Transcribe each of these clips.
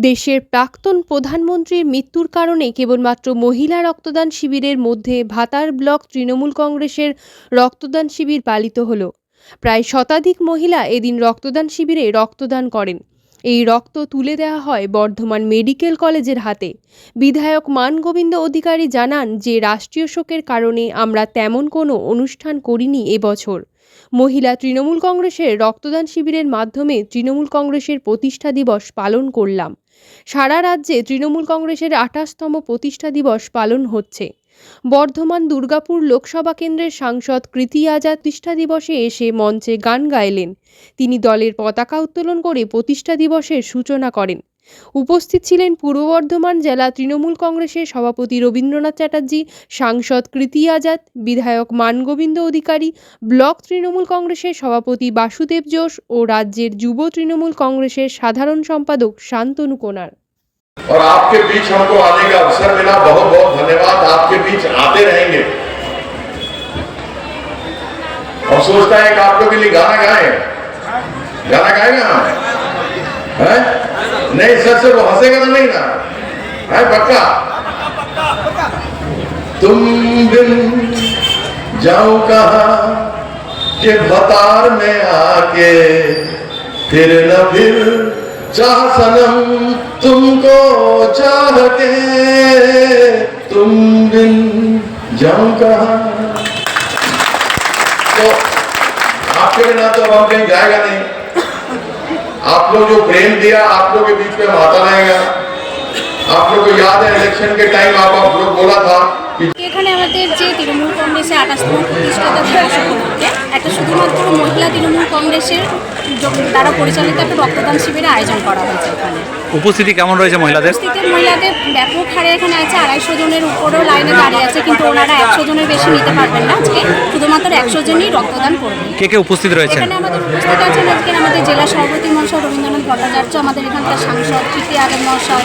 দেশের প্রাক্তন প্রধানমন্ত্রীর মৃত্যুর কারণে কেবলমাত্র মহিলা রক্তদান শিবিরের মধ্যে ভাতার ব্লক তৃণমূল কংগ্রেসের রক্তদান শিবির পালিত হলো। প্রায় শতাধিক মহিলা এদিন রক্তদান শিবিরে রক্তদান করেন। এই রক্ত তুলে দেওয়া হয় বর্ধমান মেডিকেল কলেজের হাতে। বিধায়ক মানগোবিন্দ অধিকারী জানান যে রাষ্ট্রীয় শোকের কারণে আমরা তেমন কোনো অনুষ্ঠান করিনি এবছর মহিলা তৃণমূল কংগ্রেসের রক্তদান শিবিরের মাধ্যমে তৃণমূল কংগ্রেসের প্রতিষ্ঠা দিবস পালন করলাম। সারা রাজ্যে তৃণমূল কংগ্রেসের আঠাশতম প্রতিষ্ঠা দিবস পালন হচ্ছে। বর্ধমান দুর্গাপুর লোকসভা কেন্দ্রের সাংসদ কৃতি আজাদ প্রতিষ্ঠা দিবসে এসে মঞ্চে গান গাইলেন। তিনি দলের পতাকা উত্তোলন করে প্রতিষ্ঠা দিবসের সূচনা করেন। উপস্থিত ছিলেন পূর্ব বর্ধমান জেলা তৃণমূল কংগ্রেসের সভাপতি রবীন্দ্রনাথ চ্যাটার্জি সাংসদ কৃতি আজাদ বিধায়ক মানগোবিন্দ অধিকারী ব্লক তৃণমূল কংগ্রেসের সভাপতি বাসুদেব যোশ ও রাজ্যের যুব তৃণমূল কংগ্রেসের সাধারণ সম্পাদক শান্তনু কোনার और आपके बीच हमको आने का अवसर मिला बहुत बहुत धन्यवाद आपके बीच आते रहेंगे और सोचता है कि आप लोग के लिए गाना गाए गाना गाएगा है नहीं सच से वो हंसेगा तो नहीं ना। है, पक्का? तुम बिन जाऊँ कहा के भतार में आके? फिर न फिर चाह सनम तुमको चाह के तुम बिन जाऊँ कहा? तो आपके बिना तो हम कहीं जाएगा नहीं। आप लोग जो प्रेम दिया आप लोग के बीच में हम आता रहेगा आप लोग को याद है इलेक्शन के टाइम आप आप लोग बोला था कि এখানে আমাদের যে তৃণমূল কংগ্রেসের আঠাশতম প্রতিষ্ঠাতা দিবস উপলক্ষে একটা মহিলা তৃণমূল কংগ্রেসের দ্বারা পরিচালিত একটা রক্তদান শিবিরের আয়োজন করা হয়েছে এখানে। উপস্থিতি কেমন রয়েছে মহিলাদের? উপস্থিতির মহিলাদের ব্যাপক হারে এখানে আছে আড়াইশো জনের উপরেও লাইনে দাঁড়িয়ে আছে কিন্তু ওনারা একশো জনের বেশি নিতে পারবেন না আজকে। শুধুমাত্র একশো জনই রক্তদান করবেন। কে কে উপস্থিত রয়েছে এখানে আমাদের উপস্থিত আছেন আজকে আমাদের জেলা সভাপতি মহাশয় রবীন্দ্রনাথ ভট্টাচার্য আমাদের এখানকার সাংসদ তৃতীয় আলম মশাই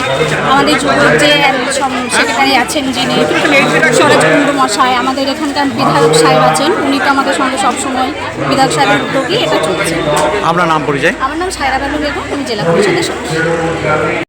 আমাদের যুব যে সেক্রেটারি আছেন যিনি স্বরাজ কুণ্ডু মশাই আমাদের এখানকার বিধায়ক সাহেব আছেন উনি তো আমাদের সঙ্গে সবসময় বিধায়ক সাহেবের উদ্যোগই এটা চলছে। আপনার নাম পরিচয়? আমার নাম সায়রা বেগম বেগম আমি জেলা পরিষদের সদস্য।